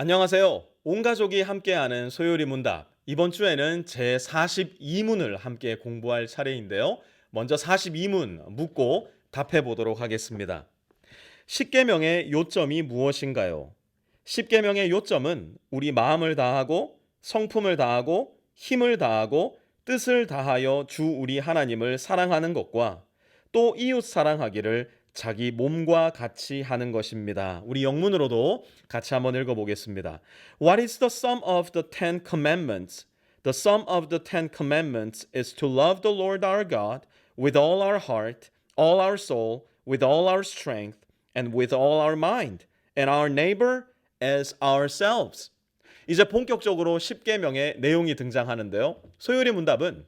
안녕하세요. 온 가족이 함께하는 소요리 문답. 이번 주에는 제 42문을 함께 공부할 차례인데요. 먼저 42문 묻고 답해 보도록 하겠습니다. 십계명의 요점이 무엇인가요? 십계명의 요점은 우리 마음을 다하고 성품을 다하고 힘을 다하고 뜻을 다하여 주 우리 하나님을 사랑하는 것과 또 이웃 사랑하기를 자기 몸과 같이 하는 것입니다. 우리 영문으로도 같이 한번 읽어 보겠습니다. What is the sum of the Ten Commandments? The sum of the Ten Commandments is to love the Lord our God with all our heart, all our soul, with all our strength, and with all our mind, and our neighbor as ourselves. 이제 본격적으로 10계명의 내용이 등장하는데요. 소요리 문답은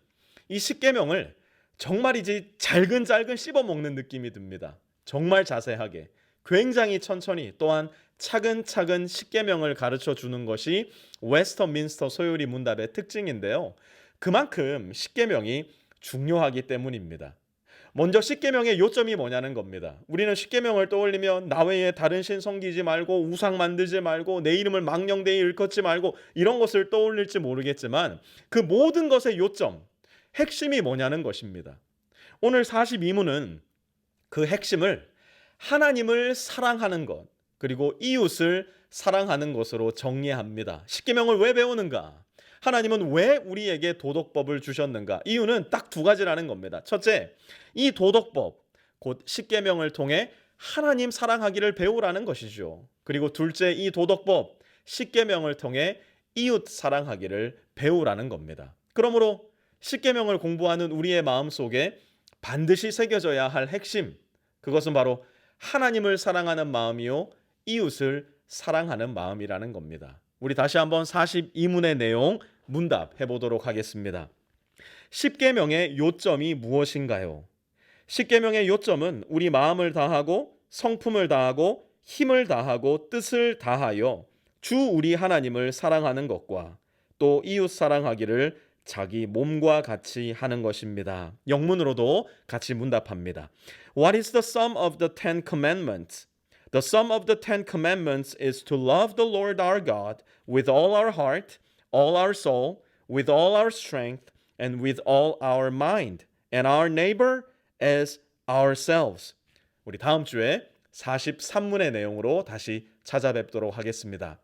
이 10계명을 정말이지 잘근잘근 씹어 먹는 느낌이 듭니다. 정말 자세하게, 굉장히 천천히 또한 차근차근 10계명을 가르쳐 주는 것이 웨스터민스터 소요리 문답의 특징인데요. 그만큼 10계명이 중요하기 때문입니다. 먼저 10계명의 요점이 뭐냐는 겁니다. 우리는 10계명을 떠올리면 나 외에 다른 신 섬기지 말고 우상 만들지 말고 내 이름을 망령되이 일컫지 말고 이런 것을 떠올릴지 모르겠지만 그 모든 것의 요점, 핵심이 뭐냐는 것입니다. 오늘 42문은 그 핵심을 하나님을 사랑하는 것 그리고 이웃을 사랑하는 것으로 정리합니다. 10계명을 왜 배우는가? 하나님은 왜 우리에게 도덕법을 주셨는가? 이유는 딱 두 가지라는 겁니다. 첫째, 이 도덕법 곧 10계명을 통해 하나님 사랑하기를 배우라는 것이죠. 그리고 둘째, 이 도덕법 10계명을 통해 이웃 사랑하기를 배우라는 겁니다. 그러므로 10계명을 공부하는 우리의 마음 속에 반드시 새겨져야 할 핵심 그것은 바로 하나님을 사랑하는 마음이요 이웃을 사랑하는 마음이라는 겁니다. 우리 다시 한번 42문의 내용 문답해 보도록 하겠습니다. 10계명의 요점이 무엇인가요? 10계명의 요점은 우리 마음을 다하고 성품을 다하고 힘을 다하고 뜻을 다하여 주 우리 하나님을 사랑하는 것과 또 이웃 사랑하기를 자기 몸과 같이 하는 것입니다. 영문으로도 같이 문답합니다. What is the sum of the Ten Commandments? The sum of the Ten Commandments is to love the Lord our God with all our heart, all our soul, with all our strength, and with all our mind, and our neighbor as ourselves. 우리 다음 주에 43문의 내용으로 다시 찾아뵙도록 하겠습니다.